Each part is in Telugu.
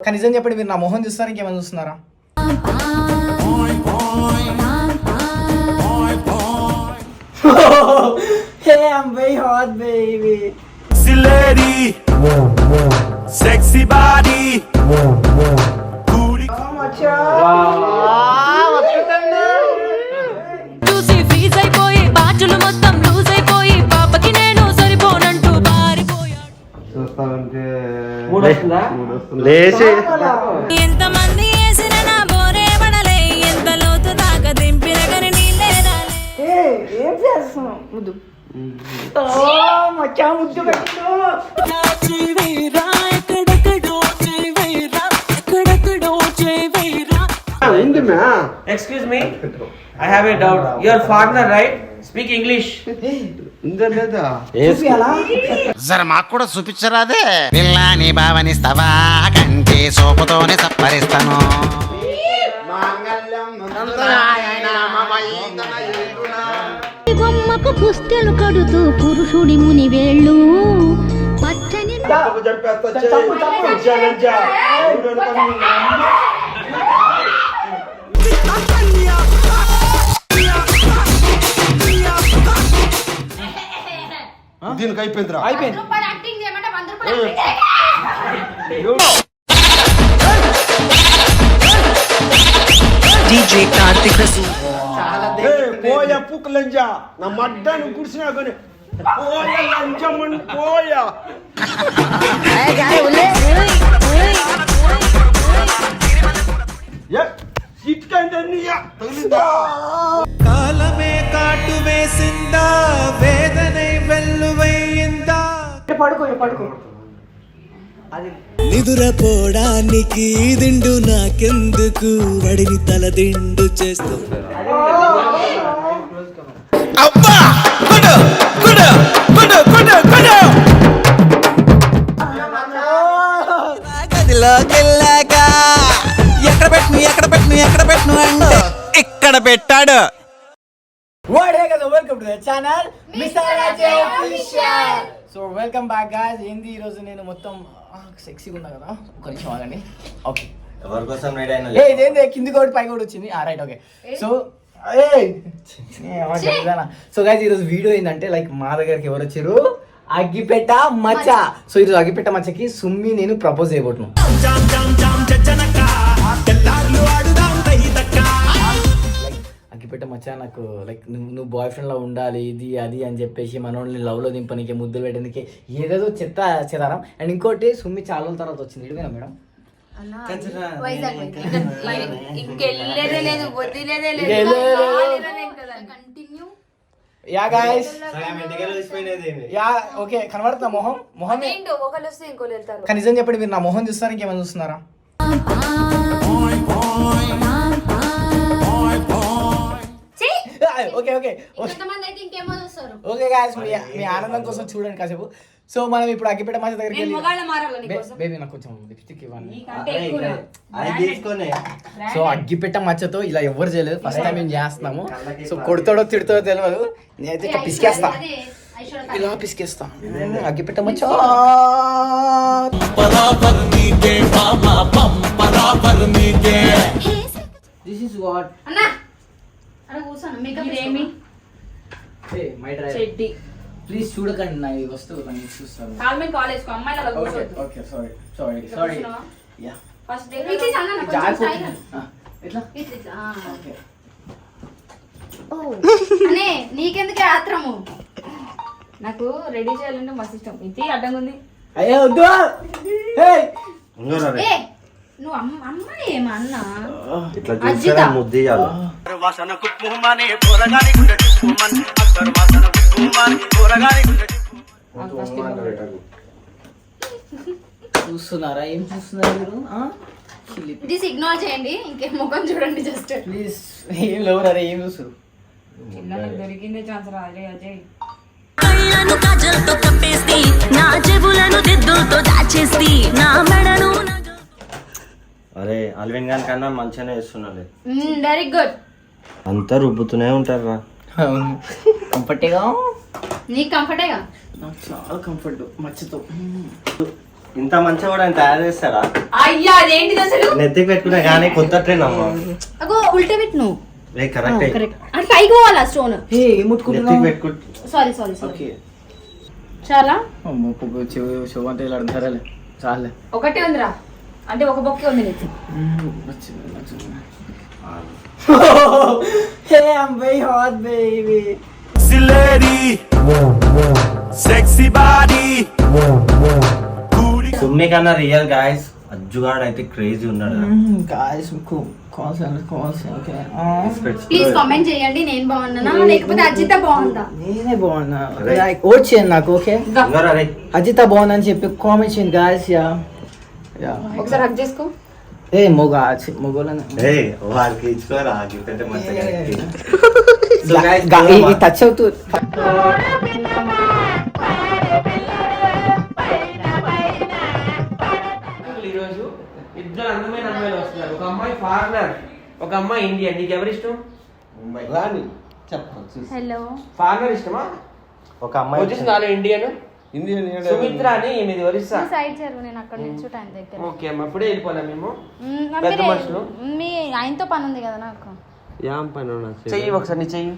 కానీ నిజం చెప్పండి మీరు నా మొహం చూస్తారా ఇంకేమైనా చూస్తున్నారా hey, I'm very hot, baby. Sexy lady, sexy body. లేచి. ఎంతమంది వేసిన నా బోరే పడలే. ఎంత లోతు దాకా దింపిన కానీ నీళ్ళే రాలే ఏం చేస్తున్నావు? ముద్దు. మచ్చా ముద్దు పెట్టు. మ్యా excuse me I have a doubt your father right speak English ఉందా లేదా చూపియాలా? జర మాకు కూడా చూపించరాదే. పిల్లాని భావనిస్తావా కంటి సోపుతోనే సప్పరిస్తాను. బొమ్మకు పుస్తెలు కడుతూ పురుషుడి ముని వేళ్ళు. పచ్చని దీనికి అయిపోయిందిరా. అయిపోయింది. పోయా పుక్ లంజా. నా మడ్డాను గుడిసినా కానీ పోయా లంజమని పోయా. తగిలిందా కాలమే కాటు వేసిందా వేదనే వెల్లువయ్యిందా? పడుకో పడుకో. అది నిదురపోవడానికి దిండు నాకెందుకు? వడిని తల దిండు చేస్తూ. అబ్బా! కుడు కుడు కుడు కుడు కుడు! గదిలోకెళ్ళాక ఎక్కడ పెట్టను ఎక్కడ పెట్టను ఎక్కడ పెట్టను అంటే ఇక్కడ పెట్టాడు. వాడే కదా welcome to the channel so welcome back guys ఏంది ఈ రోజు నేను మొత్తం సెక్సీగా ఉన్నా కదా? ఒక నిమిషం ఆగండి. ఓకే ఎవరి కోసం రెడీ అయినా ఏ ఇదేంది? కింది కోటి పై కూడా వచ్చింది. ఆ right okay so so guys ఈరోజు వీడియో ఏంటంటే లైక్ మా దగ్గరికి ఎవరు వచ్చారు? అగ్గిపెట్ట మచ్చ. సో ఈరోజు అగ్గిపెట్ట మచ్చకి సుమ్మి నేను ప్రపోజ్ చేయబోతున్నాను అగ్గిపెట్ట మచ్చ నాకు లైక్ నువ్వు నువ్వు బాయ్ ఫ్రెండ్లో ఉండాలి ఇది అది అని చెప్పేసి మనోళ్ళని లవ్లో దింపనికి ముద్దులు పెట్టడానికి ఏదేదో చెత్త చెదారం అండ్ ఇంకోటి సుమ్మి చాలా రోజుల తర్వాత వచ్చింది. ఇడివేనా మేడం? ఇంకెళ్ళేదే లేదు వదిలేదే ఇక వెళ్ళేదే లేదు. Continue ya guys ya okay కనబడుతుందా మొహం? మొహం ఒకళ్ళు వస్తే ఇంకోళ్ళు వెళ్తారు. కానీ నిజం చెప్పండి మీరు నా మొహం చూస్తారా ఇంకేమైనా చూస్తున్నారా? Okay okay. ఓకే గాయస్ మీ మీ ఆనందం కోసం చూడండి కాసేపు. సో మనం ఇప్పుడు అగ్గిపెట్ట మచ్చ దగ్గరికి వెళ్ళి బేబీ నాకు కొంచెం లిప్స్టిక్ తీసుకొని. సో అగ్గిపెట్ట మచ్చతో ఇలా ఎవరు చేయలేదు. ఫస్ట్ టైం మేము చేస్తున్నాము. సో కొడతాడో తిడతాడో తెలియదు నేనైతే ఇట్లా పిసికేస్తా. ఇలా పిసికేస్తా అగ్గిపెట్ట మచ్చ. దిస్ ఇస్ వాట్ అన్నా. అక్కడ కూర్చోను. మేకప్ ఏమి మై డ్రైవర్ చెడ్డి. ప్లీజ్ చూడకండి నా ఈ వస్తువు నేను చూస్తాను. కాలేజ్కు అమ్మాయిలు అలా okay కూర్చోద్దు. Okay sorry sorry sorry ya first day ఇట్లా అన్న కొంచెం స్టైల్ ఎట్లా? ఇట్లా ఓకే అనే నీకెందుకే ఆత్రము? నాకు రెడీ చేయాలంటే మస్తు ఇష్టం. ఇది అడ్డంగా ఉంది అయ్యో వద్దు. హే ఏ నువ్వు అమ్మ అమ్మాయి ఏమా అన్న ఇట్లా అజ్జిత. చూస్తే ముద్దు చూస్తున్నారా? ఏం చూస్తున్నారు మీరు? ఇది సిగ్నల్ చేయండి. ఇంకేం ముఖం చూడండి జస్ట్ ప్లీజ్ ఏం లేవరా ఏం చూస్తారు? దొరికిందే ఛాన్స్ రాలే అజయ్ కళ్ళను కాజల్తో కప్పేసి నా చెవులను దిద్దులతో దాచేసి నా మెడను నగ- అరే అల్విన్ గాని కన్నా మంచిగానే ఇస్తున్నాలే వెరీ గుడ్ అంతా రుబ్బుతూనే ఉంటారా అవును. కంఫర్టేగా నీకు కంఫర్టేగా నాకు చాలా కంఫర్ట్ మచ్చతో. ఇంత మంచిగా కూడా ఆయన తయారు చేస్తాడా? అయ్యా అదేంటిది అసలు? నెత్తికి పెట్టుకున్నా కానీ కొత్త ట్రైన్ అమ్మ. అగో ఉల్టా పెట్టు నువ్వు. లే కరెక్ట్ కరెక్ట్ అంటే పైకి పోవాలా స్టోన్ ఏ ముట్టుకుంటున్నావు? పెట్టుకుంటు సారీ సారీ సారీ చాలా? అమ్మో, పొగ చెవు చెవు అంతా ఇలా సరేలే చాలే. ఒకటే ఉందిరా. అంటే ఒక బొక్కే ఉంది నీకు. Hey I'm very hot baby సుమ్మి కన్నా రియల్ గాయస్ అజ్జుగాడు అయితే క్రేజీ ఉన్నాడు. Guys calls calls okay please comment చేయండి నేను బాగున్నానా? లేకపోతే అజిత బాగుందా? నేనే బాగున్నా. లైక్ ఓట్ చేయండి నాకు ఓకే అజిత బాగుందని చెప్పి కామెంట్ చేయండి గాయస్ యా యా ఒకసారి హక్ చేసుకో. ఏ మొగ మొగోలని ఏయ్, వాడికి ఇచ్చుకోరా టచ్ అవుతూ ఈరోజు ఇద్దరు అందమైన అమ్మాయిలు వస్తున్నారు. ఒక అమ్మాయి ఫారినర్ ఒక అమ్మాయి ఇండియన్. నీకు ఎవరు ఇష్టం? రాని చెప్పు హలో ఫారినర్ ఇష్టమా? ఒక అమ్మాయి వచ్చేసి నాలో ఇండియన్. ఇండియన్ సుమిత్ర అని ఈమెది ఒరిస్సా సైడ్ జరుగు నేను అక్కడ నుంచి ఆయన దగ్గర ఓకే అమ్మ అప్పుడే వెళ్ళిపోలే మేము. మ్మ్, నా పెద్ద మనుషులు? మీ ఆయనతో పని ఉంది కదా నాకు. యాం పని చెయ్యి. ఒకసారి నీ చెయ్యి.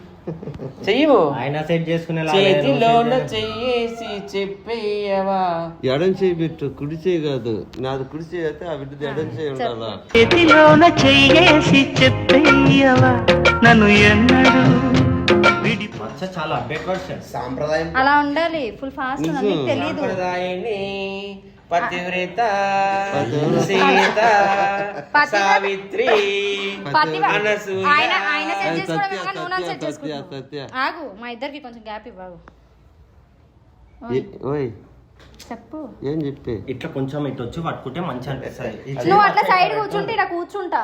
చెయ్యి. ఆయన సెట్ చేసుకునే చేతిలోన చెయ్యేసి చెప్పేయవా? ఎడం చేయి పెట్టు కుడి చేయి కాదు. నాది కుడి చేయి అయితే ఆ బిడ్డది ఎడం చేయి ఉండాలా? చేతిలోన చెయ్యేసి చెప్పేయవా? నన్ను ఎన్నడు మచ్చ చాలా అప్డేట్ వర్షన్ సాంప్రదాయం. అలా ఉండాలి. ఫుల్ ఫాస్ట్ నీకు తెలియదు సాంప్రదాయని పతివ్రత సీత సావిత్రి. ఆయన ఆయన సెట్ చేసుకోవడం నువ్వు నన్ను సెట్. ఆగు మా ఇద్దరికి కొంచెం గ్యాప్ ఇవ్వవు ఓయ్. చెప్పు. ఏం చెప్పే? ఇట్లా కొంచెం ఇటు వచ్చి పట్టుకుంటే మంచి అనిపిస్తుంది. నువ్వు అట్లా సైడ్ కూర్చుంటే ఇలా కూర్చుంటా.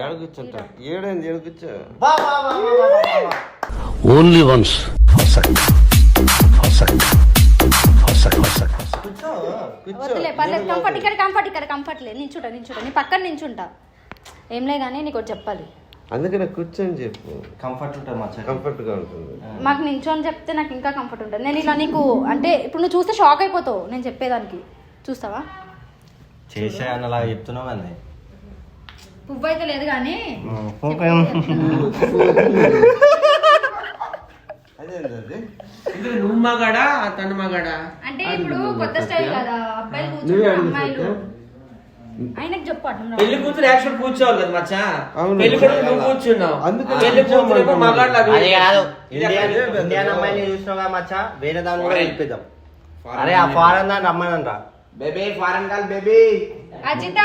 ఏడ కూర్చుంటా ఏడైంది? ఏడ కూర్చో? ఓన్లీ వన్స్ వద్దులే పర్లేదు. కంఫర్ట్ ఇక్కడ కంఫర్ట్ ఇక్కడ కంఫర్ట్ లేదు. నించుంటా నించుంటా. నీ పక్కన నించుంటా. ఏంలే కానీ నీకు ఒకటి చెప్పాలి. అందుకనే కూర్చొని చెప్పు. కంఫర్ట్ ఉంటుంది మచ్చ కంఫర్ట్గా ఉంటుంది. మాకు నించొని చెప్తే నాకు ఇంకా కంఫర్ట్ ఉంటుంది. నేను ఇలా నీకు అంటే ఇప్పుడు నువ్వు చూస్తే షాక్ అయిపోతావు నేను చెప్పేదానికి. చూస్తావా? చేసే అన్నలా చెప్తున్నావు అండి పువ్వు అయితే లేదు కానీ ఇది నువ్వు మగాడా తను మగాడా? అంటే ఇప్పుడు కొత్త స్టైల్ కదా అబ్బాయిలు అడుగు అమ్మాయిలు. ఆయనకు చెప్పు అట్లా పెళ్ళి కూతురు యాక్చువల్ కూర్చోవాలి కదా మచ్చా. పెళ్ళి కొడుకు నువ్వు కూర్చున్నావు. పెళ్ళి కూతురు మగాళ్ళ అది కాదు. ఇండియన్ అమ్మాయిని చూసినావుగా మచ్చా? వేరే దాన్ని కూడా వెళ్ళిపోదాం అరే ఆ ఫారెన్ దాన్ని రమ్మనంరా. Baby foreign call baby. Ajitha!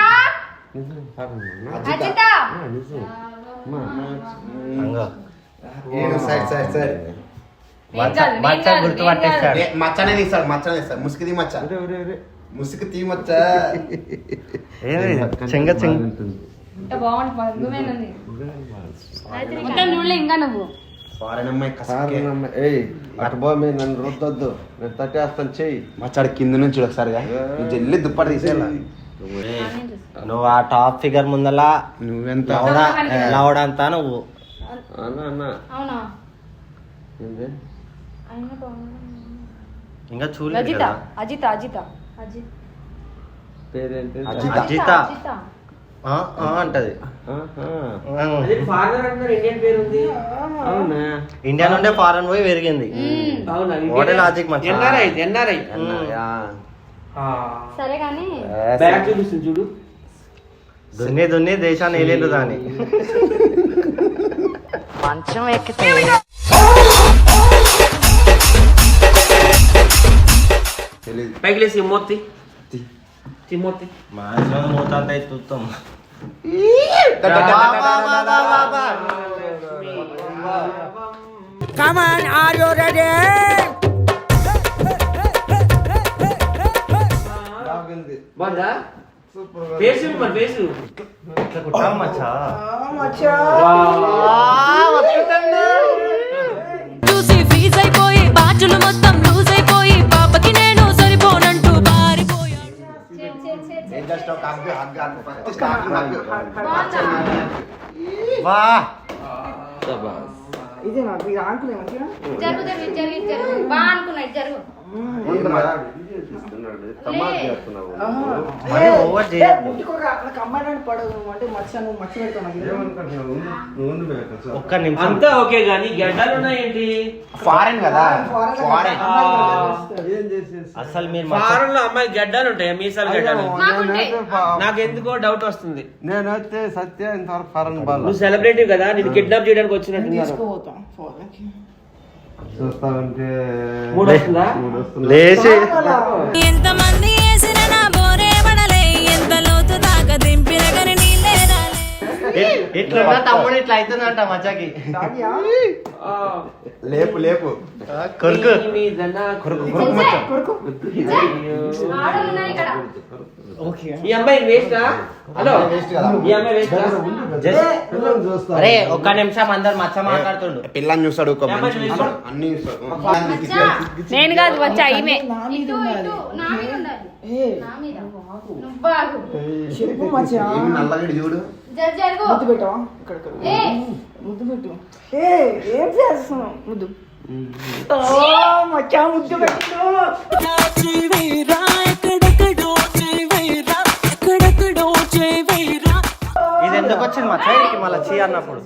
Ajitha! Side side side మచ్చ మచ్చ గుర్తు పట్టేస్తాడు మచ్చనే తీస్తాడు మచ్చనే తీస్తాడు. ముసుగు తీ మచ్చ. ముసుగు తీ మచ్చ. ఏది? చెంగ చెంగ. ఇంకా నువ్వు ఫారెన్ అమ్మాయి కసకే ఫారెన్ అమ్మాయి. ఏయ్ అటు నన్ను రుద్దొద్దు. నేను తట్టేస్తాను చెయ్యి. మచ్చాడు కింద నుంచి నువ్వు జల్లి దుప్పటి తీసేయాల నువ్వు ఆ టాప్ ఫిగర్ ముందలా నువ్వెంత లౌడా లౌడంతా నువ్వు. అన్న అన్న. అవునా? ఇంకా చూడలేదు అజిత కదా? అజిత అజిత. అజిత్. పేరేంటి? అజిత. అజిత. ఆ, ఆ అంటది. ఆహా. ఫారినర్ అంటున్నారు ఇండియన్ పేరు ఉంది అవునా? ఇండియా నుండే ఫారెన్ పోయి పెరిగింది. అవునా? What a logic, Maccha. NRI NRI. Yeah. సరే కానీ బ్యాగ్ చూపిస్తుంది చూడు. దున్ని దున్ని దేశాన్ని ఏలేండు దాని తెలీదు పైకి లేసి మొత్తి తిమ్మొత్తి మా ఇంట్లో మూత అంతా ఎత్తుతాం బాగుంది బాగుందా ఫేసు మరి ఇట్లా కుట్టాం మచ్చా చూసి ఫ్రీజ్ అయిపోయి బాజులు మొత్తం జస్ట్ ఒక hug hug hug first starting hug వా. జరుగు జరుగు జరుగు జరుగు. బాగా అనుకున్నాడు జరుగు. ఒక్క నిమిషం. అంతా ఓకే గానీ గడ్డలు ఉన్నాయేంటి? ఫారెన్ కదా. ఫారెన్ అసలు మీరు ఫారెన్లో అమ్మాయి గడ్డలు ఉంటాయి? మీసాలు గడ్డలు? నాకు ఎందుకో డౌట్ వస్తుంది. నేనైతే సత్య ఇంతవరకు ఫారెన్ బాల్. నువ్వు సెలబ్రిటీ కదా నేను కిడ్నాప్ చేయడానికి వచ్చినట్టున్నారు చూస్తామంటే మూడు వస్తుందా లేచి. ఎంతమంది ఇట్- ఇట్లున్నా తమ్ముడు ఇట్లా అవుతుందంట మచ్చకి ఆ, లేపు లేపు. కొరుకు. కొరుకు. ఈ అమ్మాయి వేస్టా? హలో. ఈ అమ్మాయి వేస్టా? అరే ఒక్క నిమిషం అందరు మచ్చ మాట్లాడుతుండు. పిల్లని చూస్తాడు? అన్ని మచ్చా, నేను కాదు వచ్చా ఈమె. ఇటు ఇటు నా మీద ఉండాలి నా మీద నువ్వు ఆగు. ఏమి నల్లగడి చూడు జర జరుగు ఏ ఇది ఎందుకు వచ్చింది మచ్చ ఇక్కడికి మళ్ళీ చీ అన్నప్పుడు.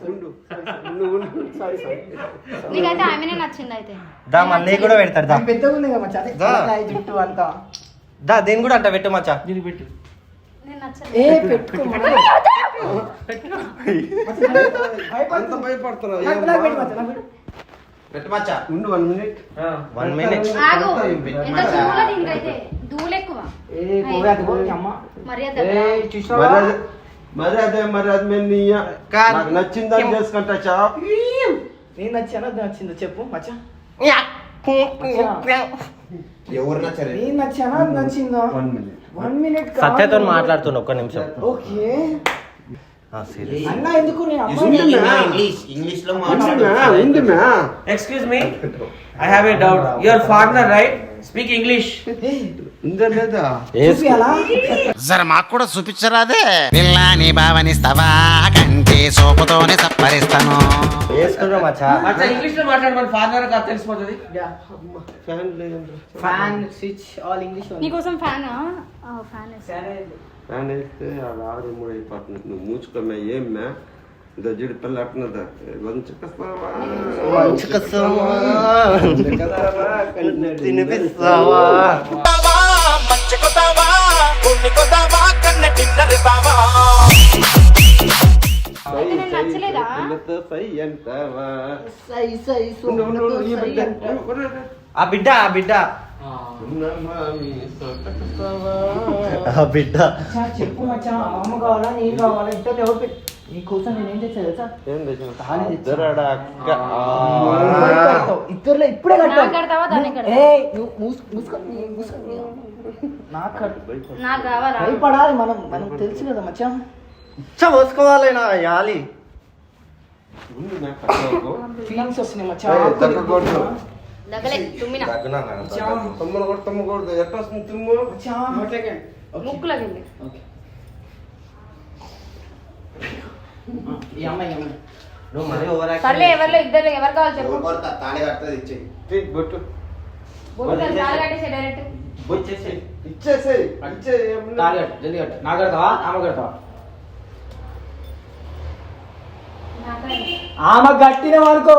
నీకైతే ఆమెనే నచ్చింది అయితే. దా మళ్ళీ కూడా పెడతాడు దా. దా. జుట్టు అంతా. దా దీన్ని కూడా అంట పెట్టు మచ్చ. దీనికి పెట్టు. ఏ పెట్టుకో అంత భయపడుతున్నావు. పెట్టు మచ్చ. ఉండు వన్ మినిట్. One minute. మర్యాద ఏ చూసావా మరి అది. మరి అదే మరి అది మేము నీ కాదు. నాకు నచ్చిందని చేసుకుంటా చా. నేను నచ్చానో? అది నచ్చిందో? చెప్పు మచ్చా. ఎవరు నచ్చరే నేను నచ్చానా? అది నచ్చిందో? One minute. వన్ మినిట్ సత్యతో మాట్లాడుతుండు ఒక్క నిమిషం. ఓకే ఆ, serious. అన్న ఎందుకు నేను అమ్మాయి ఇంగ్లీష్ ఇంగ్లీష్లో ఉంది మ్యా excuse me I have a doubt your right speak English జర మాకు కూడా చూపించరాదే. పిల్లాని భావనిస్తావా? కంటి సోపుతోనే సప్పరిస్తాను వేసుకుంటాం మచ్చా అచ్చా ఇంగ్లీష్లో మాట్లాడమని ఫారినర్ కాదు తెలిసిపోతుంది. ఫ్యాన్ లేదు ఫ్యాన్ స్విచ్ ఆల్ ఇంగ్లీష్ నీకోసం ఫ్యాన్? ఫ్యాన్ ఫ్యాన్ వేస్తే అది ఆరు మూడు అయిపోతుంది. నువ్వు మూచుకోమ్మా ఏం మ్యా ఇదో జిడి పిల్ల అట్టినదా వంచుకొస్తావా? తినిపిస్తావా? అయితే నేను నచ్చలేదా పిల్లతో సై ఆ బిడ్డ ఆ బిడ్డ? ఆ. బిడ్డ. చెప్పు మచ్చా అమ్మ కావాలా నేను కావాలా? ఇద్దరు ఎవరు నేను తెచ్చా తెలుసా? ఏం? ఇప్పుడే కడతావు. ఇద్దరులో ఇప్పుడే కడతావు. నాకు కావాలా? భయపడాలి మనం మనం తెలుసు కదా మచ్చా. ఇచ్చ పోసుకోవాలేనా యాలి. ఫీలింగ్స్ వస్తున్నాయి మచ్చా ఏయ్, దగ్గరకొద్దు. దగ్గలే తుమ్మిన. తమ్ముడు కూడా తమ్ముడు ఎట్లా వస్తుంది తుమ్ము? మచ్చా ముక్కులోకి వెళ్ళి ఈ అమ్మాయి ఈ అమ్మాయి నువ్వు మరీ ఓవర్ సర్లే ఎవరిలో ఇద్దరు ఎవరు కావాలి చెప్పు. తాళి బొట్టు. బొట్టు తాళి కట్టేసి డైరెక్ట్. ఇచ్చేయి ఏం లేదు. తాళి కట్టు కట్టు. నా కడతావా? ఆమె కడతావా? ఆమె కట్టినవనుకో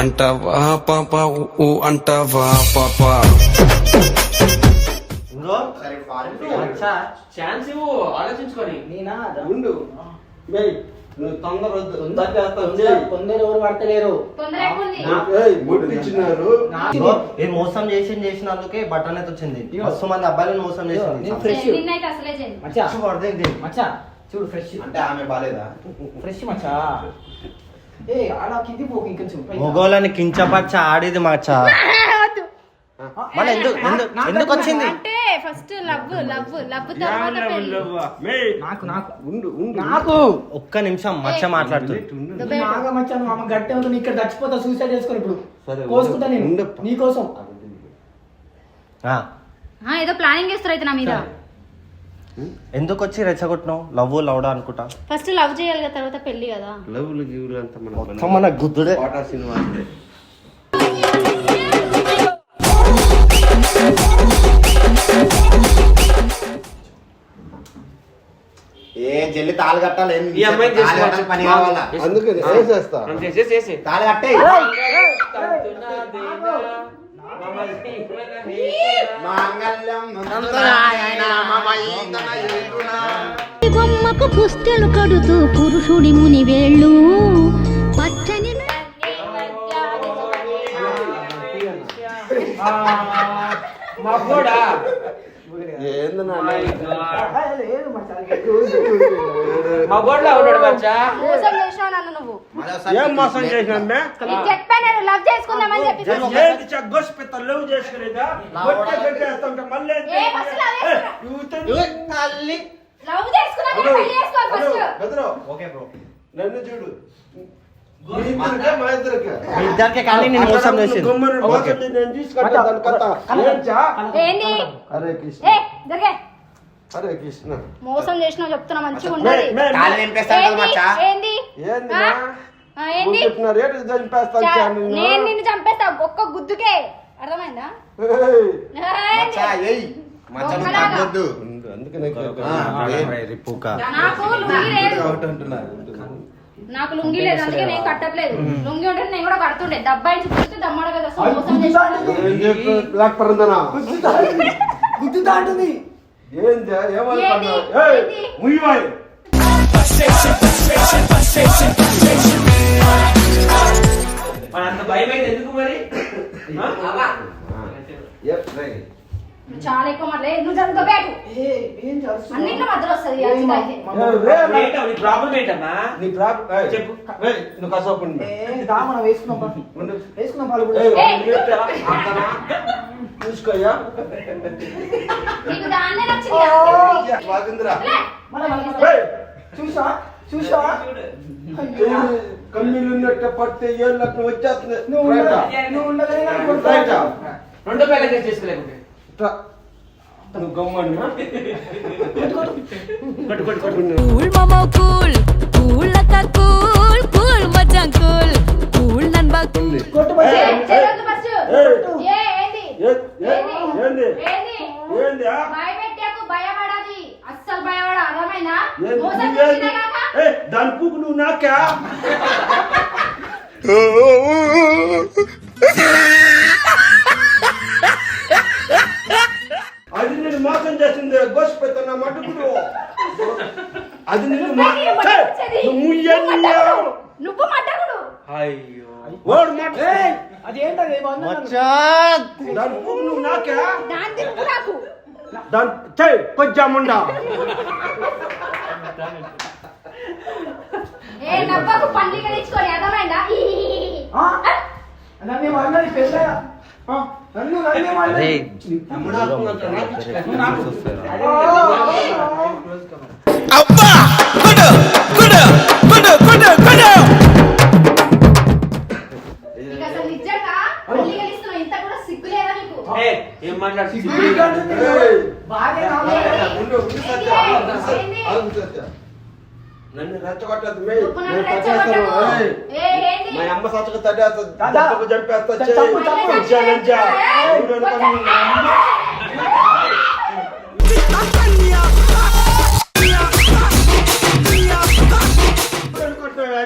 అంటావా పాప ఊ అంటావా పాప. ఇంకో? సరే ఫారెన్ మచ్చా ఛాన్స్ ఇవ్వు ఆలోచించుకొని. నేనా? ఉండు. మేయ్, నువ్వు తొందర వద్దు. తొందర చేస్తావు. తొందర చెయ్యి. తొందర ఎవరు పడతలేరు. మోసం చేసి చేసినందుకే బట్టన్ అయితే వచ్చింది మస్తు మంది అబ్బాయిలను మోసం చేసింది. ఫ్రెష్ నిన్నైతే అసలే చేయండి మచ్చా. పడితే ఇది. మచ్చా. చూడు ఫ్రెష్ అంటే ఆమె బాలేదా? ఫ్రెష్ మచ్చా? ఏ అలా కింది పోకు ఇంకొంచెం పైకి. మొగోళ్ళని కించపచ్చ ఆడిది మచ్చా? ఎందుకు ఎందుకు ఎందుకు వచ్చింది? అంటే ఫస్ట్ లవ్ లవ్ లవ్ తర్వాత పెళ్ళి నాకు నాకు. ఉండు ఉండు. నాకు. ఒక్క నిమిషం మచ్చ మాట్లాడుతుంది నాగా మచ్చా అమ్మ గట్టి ఉంది ఇక్కడ చచ్చిపోతా సూసైడ్ చేసుకొని ఇప్పుడు. సరే, కోసుకుంటా నేను. ఉండప్ప. నీకోసం. ఆ, ఆ, ఏదో ప్లానింగ్ చేస్తారు అయితే నా మీద. ఎందుకు వచ్చి రెచ్చగొట్టినావు లవ్ లౌడా అనుకుంటా ఫస్ట్ లవ్ చేయాలి కదా తర్వాత పెళ్ళి కదా లవ్లు గివ్లు అంతా మన మొత్తం గుద్దుడే పాటా సినిమా అంతే తాళ కట్టాలి ఏం ఈ తాళి కట్టాలి పని కావాలా అందుకే చేసేస్తా అంతే చేసి తాళ కట్టే మాంగళ్యం బొమ్మకు పుస్తెలు కడుతూ పురుషుడి ముని వేళ్ళు. పచ్చని మా కూడా. ఏంది నాన్న? మా గోడలో ఉన్నాడు మచ్చా? మోసం చేసినావు నన్ను నువ్వు. ఏం మోసం చేసినా నీకు చెప్పాను నేను లవ్ చేసుకుందామని చెప్పి ఏంది గొస్ పెద్ద లవ్ చేసుకునేదా కొట్టే కట్టేస్తుంటే మళ్ళీ ఏంటి? ఏ, ఫస్ట్ లవ్ ఏ, చేసుకున్నా. యువతని- తల్లి. లవ్ చేసుకున్నాక పెళ్ళి చేసుకోవాలి హలో, ఫస్ట్. బెదరు, ఓకే బ్రో. నన్ను చూడు. ఇద్దరికే కానీ నేను మోసం చేసింది హరే కృష్ణ మోసం చేసినావు చెప్తున్నా మంచిగా ఏంది? నేను నిన్ను చంపేస్తా ఒక్క గుద్దుకే అర్థమైందా అందుకనే నాకు నాకు లుంగి లేదు అందుకే నేను కట్టట్లేదు. లుంగి ఉంటే నేను కూడా కడుతుండే. డబ్బాయి చూపిస్తే దమ్మడ కదా మోసం గుద్దుతా అంటుంది ఏంది మన అంత భయం ఎందుకు మరి? చాలా ఎక్కువ మాట్లాడే. నువ్వు జరుగుతా బ్యాటు అన్నింటిలో మధ్యలో వస్తుంది అయితే. ఏంటో? నీ ప్రాబ్లం ఏంటమ్మా? నీ ప్రాబ్లం చెప్పు. ఏయ్, నువ్వు కాసేపు. మనం వేసుకున్నాం. వేసుకున్నాం పాలు పెట్టా? చూసుకోయ్యా. నీకు దాన్నే నచ్చింది చూసా చూసా పడితే ఏళ్ళకు వచ్చేస్తుంది నువ్వు? ఉండగా-? రెండో ప్యాకెట్ చేసుకోలేకుంటే కూల్ మమో కూల్ కూల్ అక్క కూల్ కూల్ మచ్చా కూల్ కూల్ కొట్టు. ఏ ఏంది? ఏంది? ఏంది? ఏంది? భయపెట్టాకు అస్సలు భయపడ? మోసం? చేసినా కాక? నువ్వు నాకా? అది నేను మోసం చేసింది. గోసిపెత్తన్న మటుకుడు అది నేను నువ్వే మడ్డకుడు అయ్యో. వాడు మాట అదేంటది? ఏమన్నా మచ్చా! దాని పూకు నువ్వు నాకా? దాని తిరుగు నాకు. దాని ఏ నవ్వకు అర్థమైందా? నన్ను పెద్ద ఆ, నన్ను నన్ను ఏమో అన్నది. అబ్బా కుడు కుడు కుడు కుడు కుడు నీకు అసలు నిజంగా పల్లి కలిస్తున్నావు ఇంత కూడా సిగ్గు లేదా నీకు ఏ ఏం మాట్లాడుతుంది నన్ను రెచ్చగొట్టద్దు మే అమ్మ సచ్చక. దెబ్బకు చంపేస్తా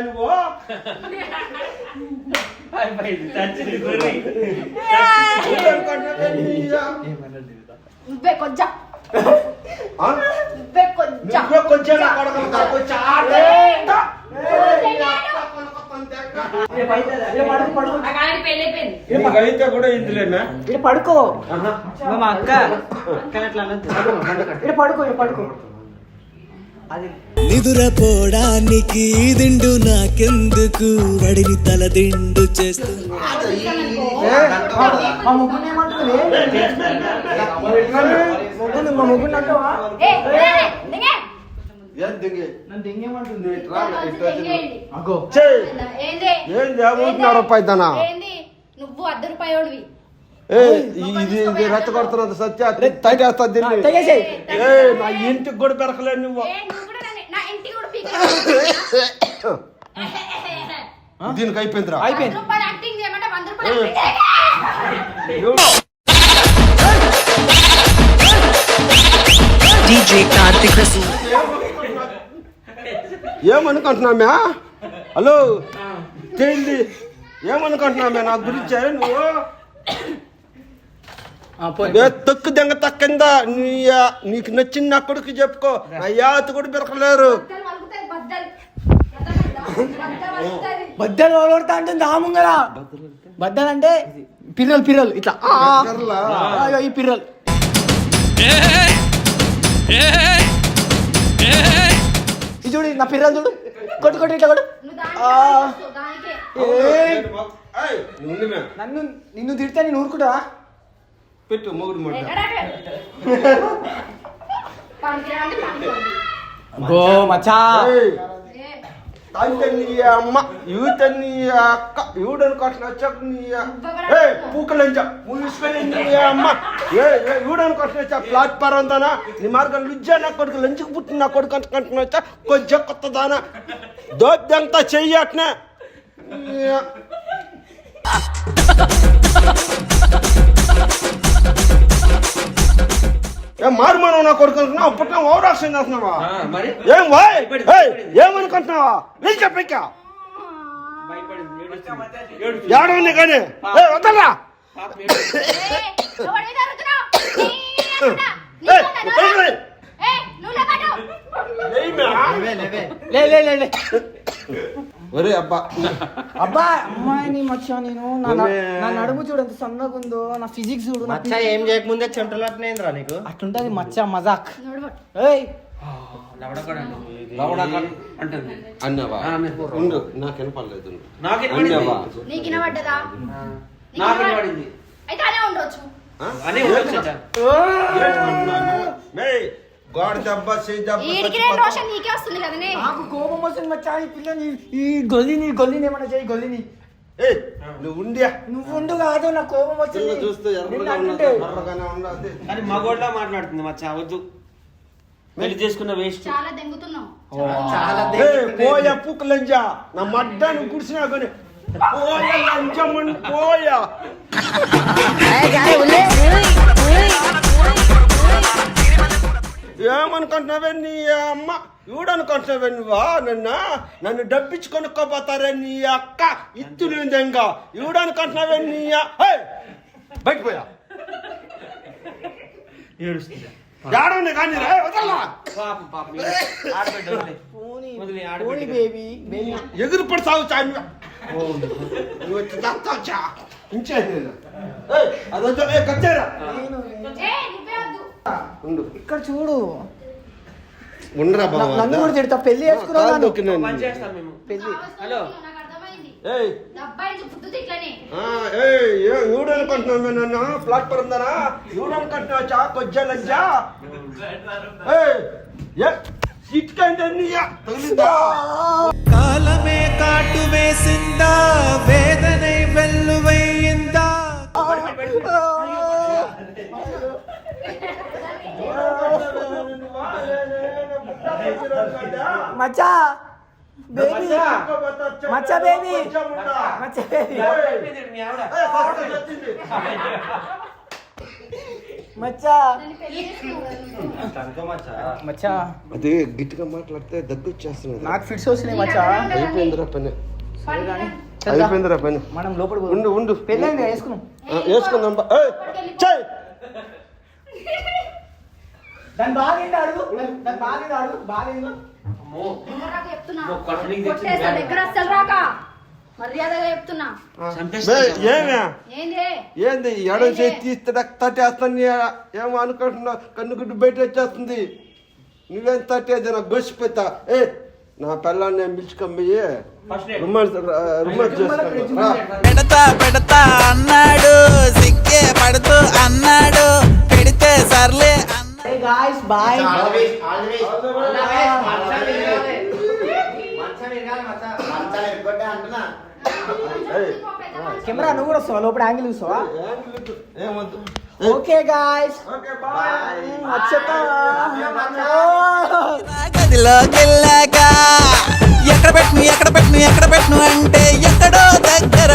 నువ్వు కొంచెం? నువ్వే కొంచెం నా కూడా ఇందులేనా పడుకో మా అక్క ఇక్కడ పడుకో పడుకో అది నిదురపోవడానికి దిండు నాకెందుకు వడిని తల దిండు చేస్తూ మా ముగ్గురు ఏమంటుంది ముగ్గురు మా ముగ్గురు నువ్వు రూపాయి ఇది ఇది రెచ్చగొడుతున్నది సత్య తగ్గేస్తా దీన్ని. ఏ నా ఇంటికి కూడా పెరకలేదు నువ్వు. దీనికి అయిపోయిందిరా. అయిపోయింది డీజే కార్తిక్ హలో? తేంది? ఏమనుకుంటున్నామే నా గురించి నువ్వు? తొక్కు దెంగ తక్కింద? నీ నీకు నచ్చిన నా కొడుకు చెప్పుకో. నా యాత కూడా పిలకలేరు. బద్దలు ఓడతా అంటుంది ఆ ముంగల. బద్దలు అంటే పిర్రలు పిర్రలు. ఇట్లా. ఆ, ఆ. అయ్యో, ఈ పిర్రలు. ఇది చూడు నా పిర్రలు చూడు. కొట్టు కొట్టు ఇట్లా కొట్టు. నన్ను నిన్ను తిడితే నేను ఊరుకుంటావా పెట్టు మొగుడు. గో మచ్చా. నీ అమ్మ యూత నీ అక్క ఈవిడని కొట్టిన వచ్చాక నీ ఏ పూకలంచ మూసుకొని అమ్మ. ఏ ఈవిడని కొట్టిన వచ్చా ప్లాట్ఫారం దానా నీ మార్గం లుజ్జా నా కొడుకు లంచుకు పుట్టిన నా కొడుకు అంట కంటున్నా వచ్చా కొంచెం కొత్త దానా దోద్యంతా చెయ్యట్నే. ఏం మారుమానం నా కొడుకు అనుకున్నావు? పుట్టిన ఓవరాక్షన్ చేస్తున్నావా? మరి? ఏం వాయ్. ఏమనుకుంటున్నావా? నేను చెప్పిక. ఏడవని కానీ. ఏ వదలరా లే లే లే. ఒరే అబ్బా. అబ్బా అమ్మాయిని మచ్చా నేను నా న- నడుము చూడు ఎంత సన్నగా ఉందో నా ఫిజిక్స్ చూడు మచ్చ ఏం చేయకముందే చెంటలు అట్నేంద్రా నీకు? అట్లుంటది మచ్చా మజాక్. ఏయ్. అన్నవా? ఉండు నాకు వినపడలేదు. నాకు వినపడింది. అన్నవా? నీకు వినబడ్డదా? నీకు నాకు వినబడ్- వినపడింది. అయితే అనే ఉండొచ్చు. అనే ఉండొచ్చు. గోడ దెబ్బ చేయి దెబ్బ ఈడికి రెండు రోషన్ నీకే వస్తుంది కదనే. నాకు కోపం వస్తుంది మచ్చా ఈ పిల్లని ఈ గొల్లిని గొల్లిని ఏమన్నా చేయి గొల్లిని. ఏయ్ నువ్వు ఉండియా? నువ్వు ఉండు కాదు నాకు కోపం వచ్చింది చూస్తే కానీ మగోడ్లా మాట్లాడుతుంది మచ్చా వద్దు. పెళ్ళి చేసుకున్న వేస్ట్ చాలా దెంగుతున్నావు. చాలా పోయా నా మడ్డాను కుడిసినా కానీ. పోయా పోయా. ఏమనుకుంటున్నావే నీ అమ్మ? ఈవిడనుకుంటున్నావే నువ్వా? నన్ను నన్ను డబ్బిచ్చి కొనుక్కోపోతారే నీ అక్క? ఇత్తులు ఇంకా ఈవిడనుకుంటున్నావే నీ అ- ఏయ్, బయట పోయా? ఏడుస్తుంది. ఏడవని కానీ రే పాపం పాపం. ఆడబిడ్డ. బేబీ ఎగురు పడి సాగుచా నువ్వు. కచ్చేరా ఉండు. ఇక్కడ చూడు. ఉండరా నా- నన్ను కూడా తిడతా పెళ్ళి చేసుకున్నాను పని చేస్తాం మేము. పెళ్ళి హలో. నాకు అర్థమైంది. ఏయ్. అబ్బాయి పుట్టుది ఇట్లనే ఆ, ఏయ్ ఎవడు అనుకుంటున్నావు నన్ను? ప్లాట్ఫారం దానా ఎవడు అనుకుంటున్నావు చా కొజ్జలంజా ఏయ్ ఏ ఇటుకంటే నీయా తగిలిందా? మచ్చా? బేబీ. మచ్చా? బేబీ. మచ్చా? బేబీ. మచ్చా. అదే గట్టిగా మాట్లాడితే దగ్గు వచ్చేస్తున్నది నాకు ఫిట్స్ వస్తున్నాయి మచ్చా. అయిపోయిందిరా పని. కానీ అయిపోయిందిరా పని. మనం లోపల ఉండు ఉండు. పెళ్ళైంది వేసుకున్నాం. వేసుకుందాం చెయ్. దాని బాగా అడుగు? దాని బాగా అడుగు? బాగా దగ్గర రాక మర్యాదగా చెప్తున్నా. ఏంది? ఏంది? ఎడం చేతి తీస్తే తట్టేస్తాను ఏమో అనుకుంటున్నావు? కన్ను గుడ్డు బయట వచ్చేస్తుంది. నువ్వేం తట్టేది నాకు గొచ్చిపోతా ఏ నా పిల్లాన్ని నేను పిలుచుకొమ్మి ఫస్ట్ ఎయిడ్. రుమాల్ రుమాల్ చేస్తాను. రా. పెడతా పెడతా అన్నాడు. సిగ్గే పడుతూ అన్నాడు. పెడితే సర్లే హే గాయ్స్ బాయ్ ఏయ్, కెమెరా నువ్వు కూడా వస్తావా? లోపల యాంగిల్ చూస్తావా? ఓకే గాయ్స్ వెళ్ళాక ఎక్కడ పెట్టు ఎక్కడ పెట్టు ఎక్కడ పెట్టు అంటే ఎక్కడో దగ్గర